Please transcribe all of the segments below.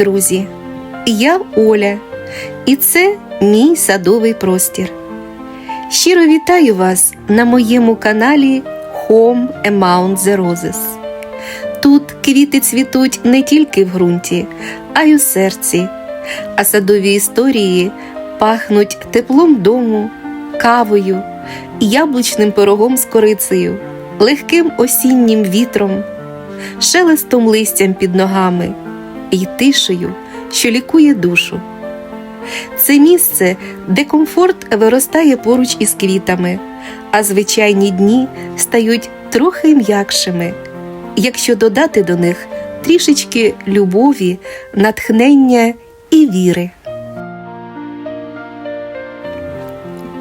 Друзі! Я Оля, і це мій садовий простір. Щиро вітаю вас на моєму каналі Home Among the Roses. Тут квіти цвітуть не тільки в ґрунті, а й у серці, а садові історії пахнуть теплом дому, кавою, яблучним пирогом з корицею, легким осіннім вітром, шелестом листям під ногами і тишею, що лікує душу. Це місце, де комфорт виростає поруч із квітами, а звичайні дні стають трохи м'якшими, якщо додати до них трішечки любові, натхнення і віри.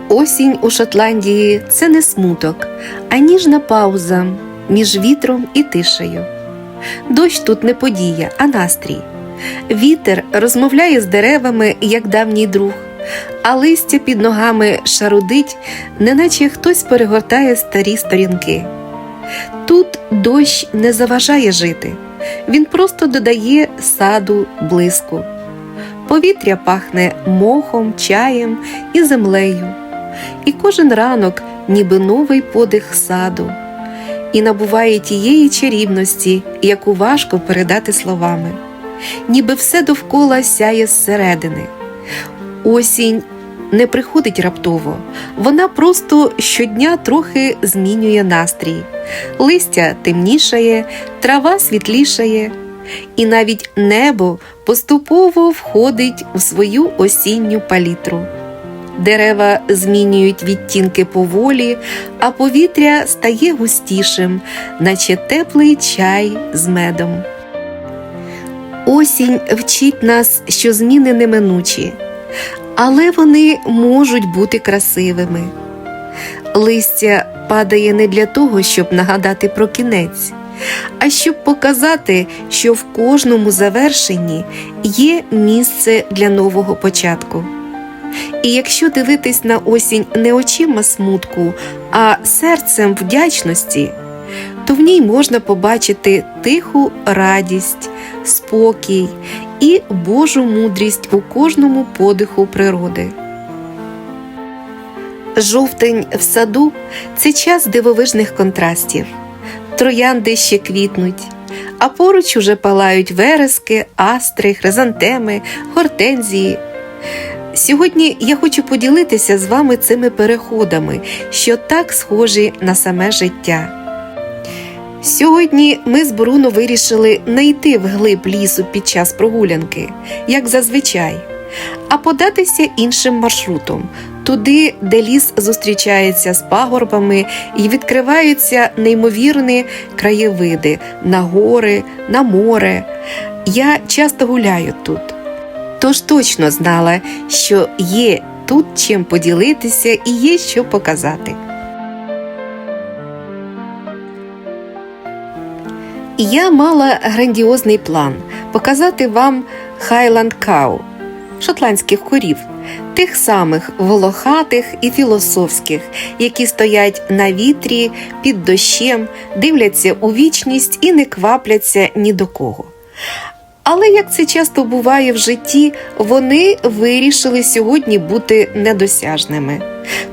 Осінь у Шотландії це не смуток, а ніжна пауза між вітром і тишею. Дощ тут не подія, а настрій. Вітер розмовляє з деревами, як давній друг, а листя під ногами шарудить, неначе хтось перегортає старі сторінки. Тут дощ не заважає жити, він просто додає саду блиску. Повітря пахне мохом, чаєм і землею, і кожен ранок, ніби новий подих саду, і набуває тієї чарівності, яку важко передати словами ніби все довкола сяє зсередини. Осінь не приходить раптово, вона просто щодня трохи змінює настрій. Листя темнішає, трава світлішає, і навіть небо поступово входить у свою осінню палітру. Дерева змінюють відтінки поволі, а повітря стає густішим, наче теплий чай з медом. Осінь вчить нас, що зміни неминучі, але вони можуть бути красивими. Листя падає не для того, щоб нагадати про кінець, а щоб показати, що в кожному завершенні є місце для нового початку. І якщо дивитись на осінь не очима смутку, а серцем вдячності, то в ній можна побачити тиху радість, спокій і Божу мудрість у кожному подиху природи. Жовтень в саду це час дивовижних контрастів. Троянди ще квітнуть, а поруч уже палають верески, астри, хризантеми, гортензії. Сьогодні я хочу поділитися з вами цими переходами, що так схожі на саме життя. Сьогодні ми з Бруно вирішили не йти вглиб лісу під час прогулянки, як зазвичай, а податися іншим маршрутом, туди, де ліс зустрічається з пагорбами і відкриваються неймовірні краєвиди на гори, на море. Я часто гуляю тут. Тож точно знала, що є тут чим поділитися і є що показати. Я мала грандіозний план показати вам Highland Cow, шотландських корів, тих самих волохатих і філософських, які стоять на вітрі під дощем, дивляться у вічність і не квапляться ні до кого. Але як це часто буває в житті, вони вирішили сьогодні бути недосяжними.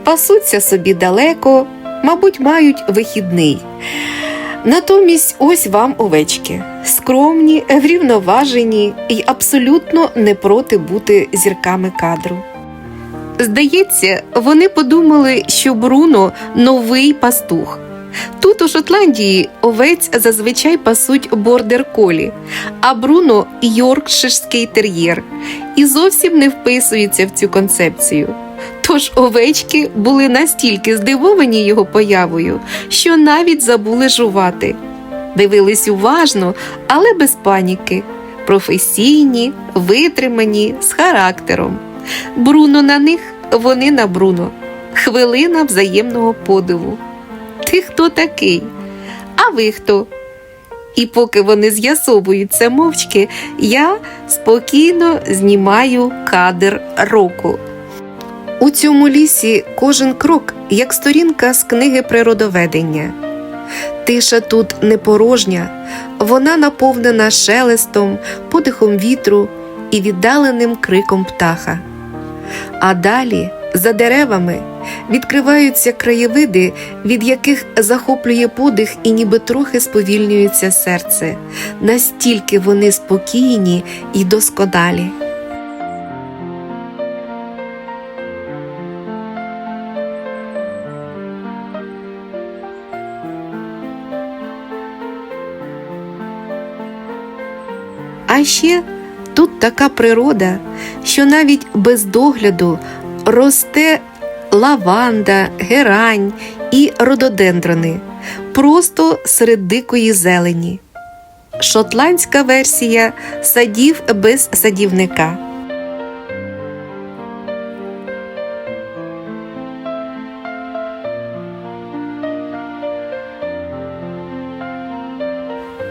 Пасуться собі далеко, мабуть, мають вихідний. Натомість ось вам овечки, скромні, врівноважені і абсолютно не проти бути зірками кадру. Здається, вони подумали, що Бруно новий пастух. Тут у Шотландії овець зазвичай пасуть бордер колі, а Бруно йоркширський тер'єр і зовсім не вписується в цю концепцію. Тож овечки були настільки здивовані його появою, що навіть забули жувати. Дивились уважно, але без паніки, професійні, витримані, з характером. Бруно на них, вони на Бруно. Хвилина взаємного подиву. Ти хто такий? А ви хто? І поки вони з'ясовують це мовчки, я спокійно знімаю кадр року. У цьому лісі кожен крок як сторінка з книги природоведення. Тиша тут не порожня, вона наповнена шелестом, подихом вітру і віддаленим криком птаха. А далі, за деревами, відкриваються краєвиди, від яких захоплює подих і ніби трохи сповільнюється серце. Настільки вони спокійні і досконалі. А ще тут така природа, що навіть без догляду росте лаванда, герань і рододендрони просто серед дикої зелені. Шотландська версія садів без садівника.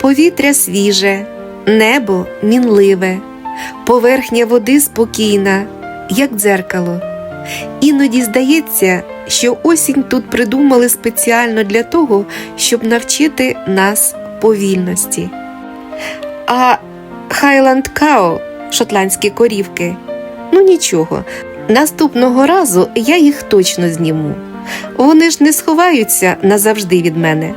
Повітря свіже, небо мінливе, поверхня води спокійна, як дзеркало. Іноді здається, що осінь тут придумали спеціально для того, щоб навчити нас повільності. А Хайланд Као, шотландські корівки, ну нічого, наступного разу я їх точно зніму. Вони ж не сховаються назавжди від мене.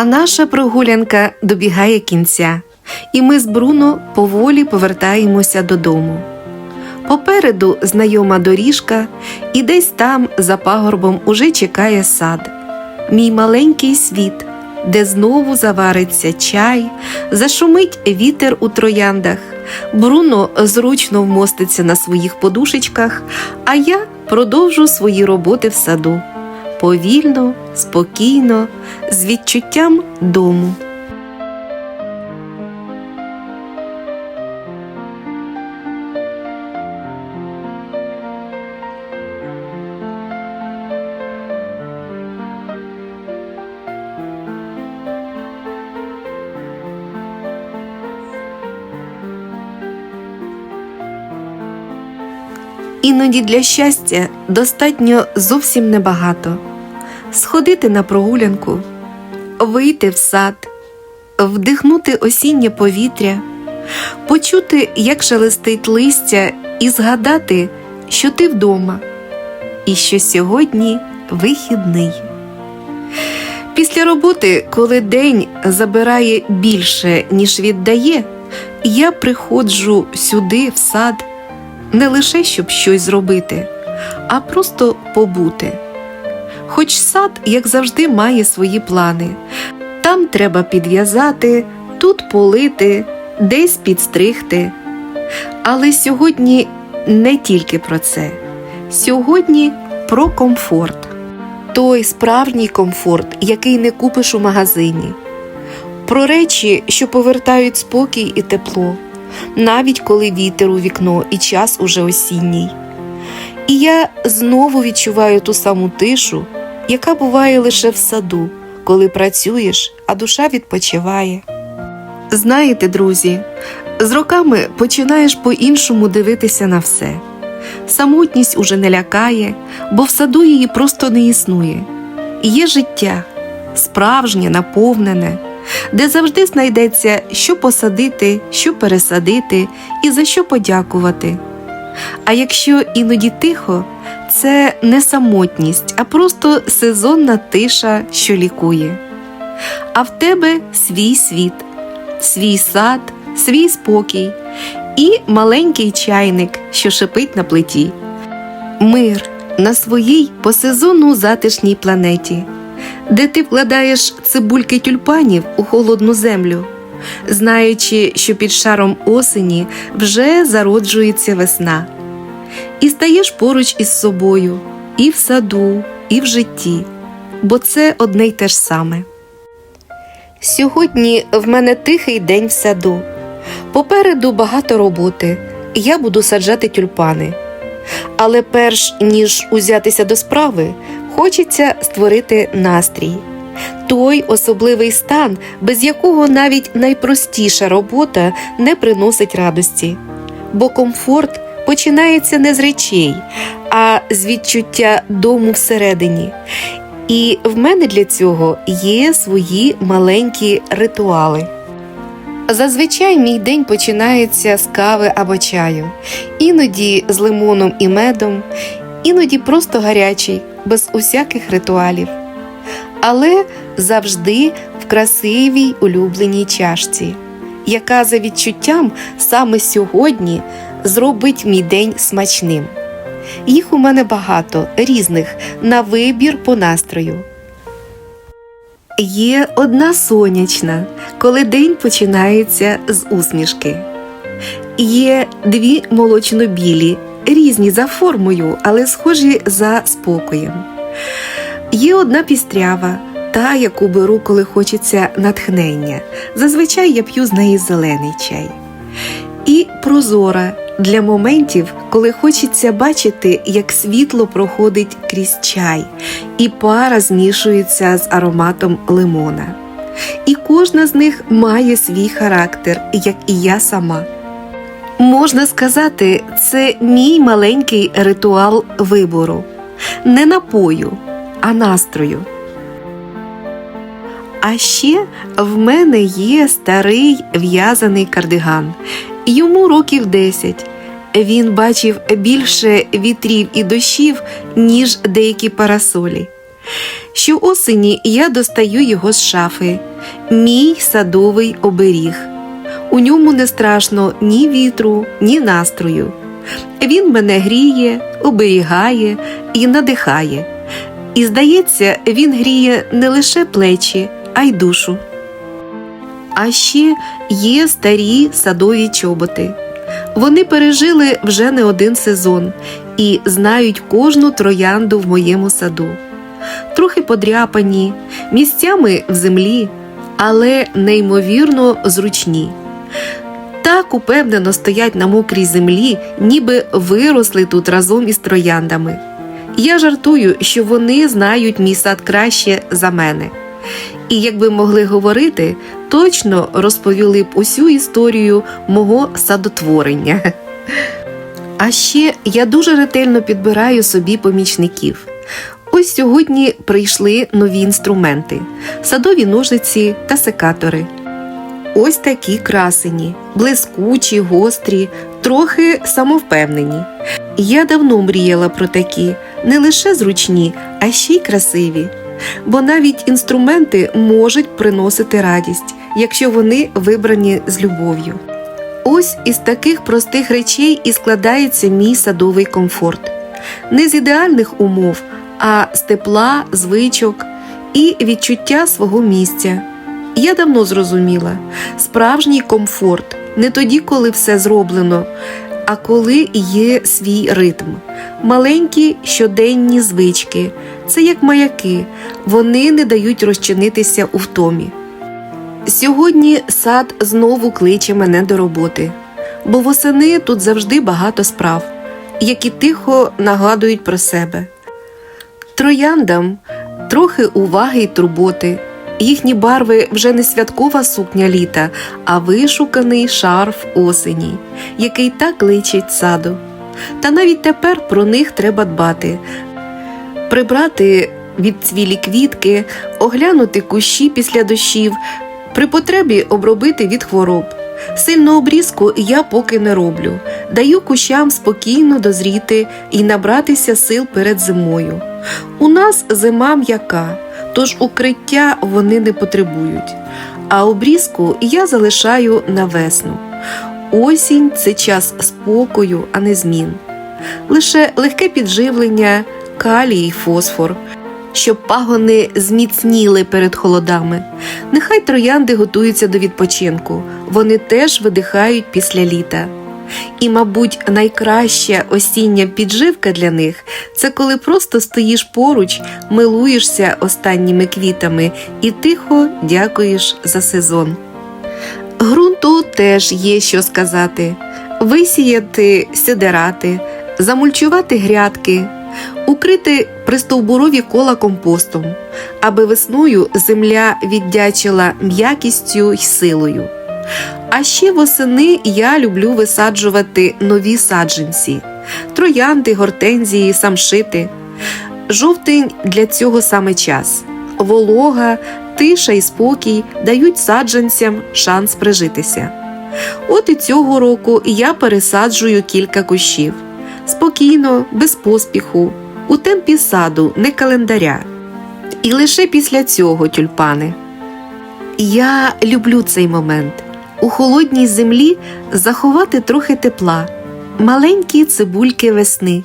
А наша прогулянка добігає кінця, і ми з Бруно поволі повертаємося додому. Попереду знайома доріжка, і десь там, за пагорбом, уже чекає сад, мій маленький світ, де знову завариться чай, зашумить вітер у трояндах. Бруно зручно вмоститься на своїх подушечках, а я продовжу свої роботи в саду повільно, спокійно, з відчуттям дому. Іноді для щастя достатньо зовсім небагато сходити на прогулянку, вийти в сад, вдихнути осіннє повітря, почути, як шелестить листя, і згадати, що ти вдома, і що сьогодні вихідний. Після роботи, коли день забирає більше, ніж віддає, я приходжу сюди, в сад, не лише щоб щось зробити, а просто побути. Хоч сад, як завжди, має свої плани. Там треба підв'язати, тут полити, десь підстригти. Але сьогодні не тільки про це. Сьогодні про комфорт. Той справжній комфорт, який не купиш у магазині. Про речі, що повертають спокій і тепло, навіть коли вітер у вікно і час уже осінній. І я знову відчуваю ту саму тишу, яка буває лише в саду, коли працюєш, а душа відпочиває. Знаєте, друзі, з роками починаєш по-іншому дивитися на все. Самотність уже не лякає, бо в саду її просто не існує. Є життя, справжнє, наповнене, де завжди знайдеться, що посадити, що пересадити і за що подякувати. А якщо іноді тихо, це не самотність, а просто сезонна тиша, що лікує. А в тебе свій світ, свій сад, свій спокій і маленький чайник, що шипить на плиті. Мир на своїй по сезону затишній планеті, де ти вкладаєш цибульки тюльпанів у холодну землю, знаючи, що під шаром осені вже зароджується весна і стаєш поруч із собою і в саду, і в житті, бо це одне й те ж саме. Сьогодні в мене тихий день в саду. Попереду багато роботи, я буду саджати тюльпани. Але перш ніж узятися до справи, хочеться створити настрій. Той особливий стан, без якого навіть найпростіша робота не приносить радості. Бо комфорт починається не з речей, а з відчуття дому всередині. І в мене для цього є свої маленькі ритуали. Зазвичай мій день починається з кави або чаю, іноді з лимоном і медом, іноді просто гарячий, без усяких ритуалів. Але завжди в красивій улюбленій чашці, яка за відчуттям саме сьогодні зробить мій день смачним. Їх у мене багато різних на вибір по настрою. Є одна сонячна, коли день починається з усмішки. Є дві молочно-білі, різні за формою, але схожі за спокоєм. Є одна пістрява, та, яку беру, коли хочеться натхнення. Зазвичай я п'ю з неї зелений чай. І прозора для моментів, коли хочеться бачити, як світло проходить крізь чай, і пара змішується з ароматом лимона. І кожна з них має свій характер, як і я сама. Можна сказати, це мій маленький ритуал вибору, не напою, а настрою. А ще в мене є старий в'язаний кардиган. Йому років 10. Він бачив більше вітрів і дощів, ніж деякі парасолі. Щоосені я достаю його з шафи, мій садовий оберіг. У ньому не страшно ні вітру, ні настрою. Він мене гріє, оберігає і надихає. І, здається, він гріє не лише плечі, а й душу. А ще є старі садові чоботи. Вони пережили вже не один сезон і знають кожну троянду в моєму саду. Трохи подряпані, місцями в землі, але неймовірно зручні. Так упевнено стоять на мокрій землі, ніби виросли тут разом із трояндами. Я жартую, що вони знають мій сад краще за мене. І якби могли говорити, точно розповіли б усю історію мого садотворення. А ще я дуже ретельно підбираю собі помічників. Ось сьогодні прийшли нові інструменти: садові ножиці та секатори. Ось такі красені, блискучі, гострі, трохи самовпевнені. Я давно мріяла про такі, не лише зручні, а ще й красиві. Бо навіть інструменти можуть приносити радість, якщо вони вибрані з любов'ю. Ось із таких простих речей і складається мій садовий комфорт. Не з ідеальних умов, а з тепла, звичок і відчуття свого місця. Я давно зрозуміла, справжній комфорт не тоді, коли все зроблено, а коли є свій ритм. Маленькі щоденні звички це як маяки, вони не дають розчинитися у втомі. Сьогодні сад знову кличе мене до роботи, бо восени тут завжди багато справ, які тихо нагадують про себе. Трояндам трохи уваги й турботи. Їхні барви вже не святкова сукня літа, а вишуканий шарф осені, який так личить саду. Та навіть тепер про них треба дбати, прибрати відцвілі квітки, оглянути кущі після дощів, при потребі обробити від хвороб. Сильну обрізку я поки не роблю, даю кущам спокійно дозріти і набратися сил перед зимою. У нас зима м'яка, тож укриття вони не потребують, а обрізку я залишаю на весну. Осінь це час спокою, а не змін. Лише легке підживлення, калій і фосфор, щоб пагони зміцніли перед холодами. Нехай троянди готуються до відпочинку, вони теж видихають після літа. І, мабуть, найкраща осіння підживка для них це коли просто стоїш поруч, милуєшся останніми квітами і тихо дякуєш за сезон. Грунту теж є що сказати: висіяти сидерати, замульчувати грядки, укрити пристовбурові кола компостом, аби весною земля віддячила м'якістю й силою. А ще восени я люблю висаджувати нові саджанці троянди, гортензії, самшити. Жовтень для цього саме час. Волога, тиша і спокій дають саджанцям шанс прижитися. От і цього року я пересаджую кілька кущів. Спокійно, без поспіху, у темпі саду, не календаря. І лише після цього тюльпани. Я люблю цей момент у холодній землі заховати трохи тепла, маленькі цибульки весни,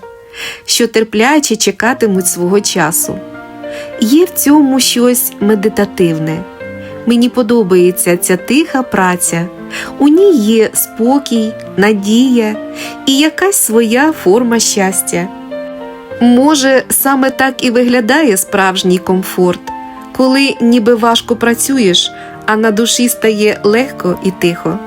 що терпляче чекатимуть свого часу. Є в цьому щось медитативне. Мені подобається ця тиха праця, у ній є спокій, надія і якась своя форма щастя. Може, саме так і виглядає справжній комфорт, коли ніби важко працюєш, а на душі стає легко і тихо.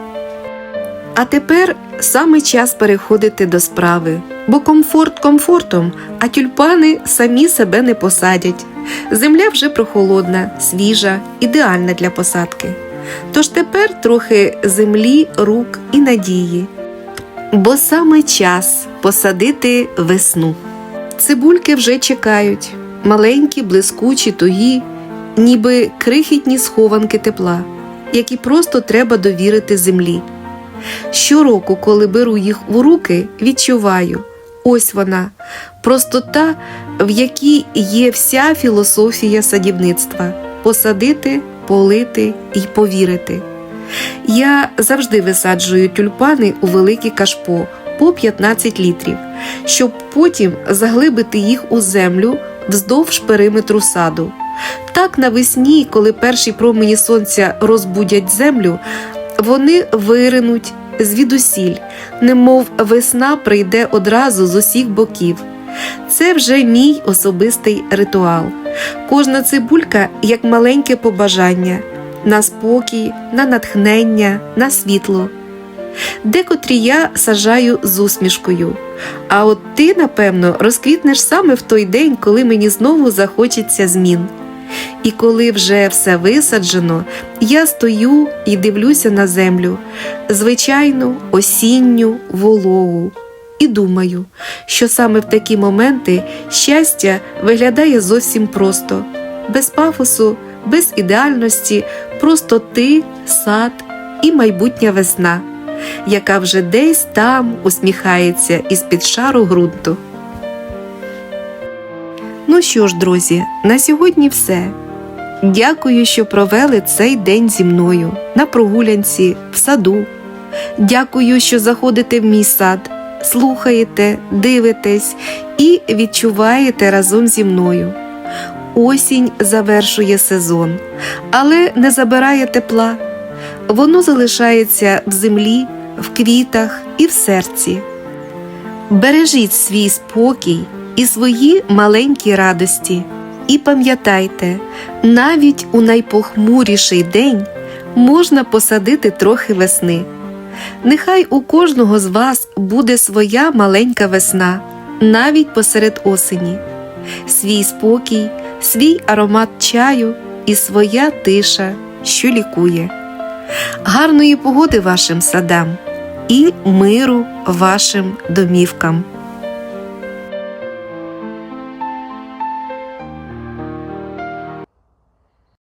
А тепер саме час переходити до справи, бо комфорт комфортом, а тюльпани самі себе не посадять. Земля вже прохолодна, свіжа, ідеальна для посадки. Тож тепер трохи землі, рук і надії. Бо саме час посадити весну. Цибульки вже чекають, маленькі, блискучі, тугі, ніби крихітні схованки тепла, які просто треба довірити землі. Щороку, коли беру їх у руки, відчуваю ось вона, простота, в якій є вся філософія садівництва посадити, полити і повірити. Я завжди висаджую тюльпани у великі кашпо по 15 літрів, щоб потім заглибити їх у землю вздовж периметру саду. Так навесні, коли перші промені сонця розбудять землю, вони виринуть звідусіль, немов весна прийде одразу з усіх боків. Це вже мій особистий ритуал. Кожна цибулька як маленьке побажання на спокій, на натхнення, на світло. Декотрі я сажаю з усмішкою. А от ти, напевно, розквітнеш саме в той день, коли мені знову захочеться змін. І коли вже все висаджено, я стою і дивлюся на землю, звичайну осінню вологу, і думаю, що саме в такі моменти щастя виглядає зовсім просто, без пафосу, без ідеальності, просто ти, сад і майбутня весна, яка вже десь там усміхається із під шару ґрунту. Ну що ж, друзі, на сьогодні все. Дякую, що провели цей день зі мною на прогулянці, в саду. Дякую, що заходите в мій сад, слухаєте, дивитесь і відчуваєте разом зі мною. Осінь завершує сезон, але не забирає тепла. Воно залишається в землі, в квітах і в серці. Бережіть свій спокій і свої маленькі радості. І пам'ятайте, навіть у найпохмуріший день можна посадити трохи весни. Нехай у кожного з вас буде своя маленька весна, навіть посеред осені, свій спокій, свій аромат чаю і своя тиша, що лікує. Гарної погоди вашим садам і миру вашим домівкам.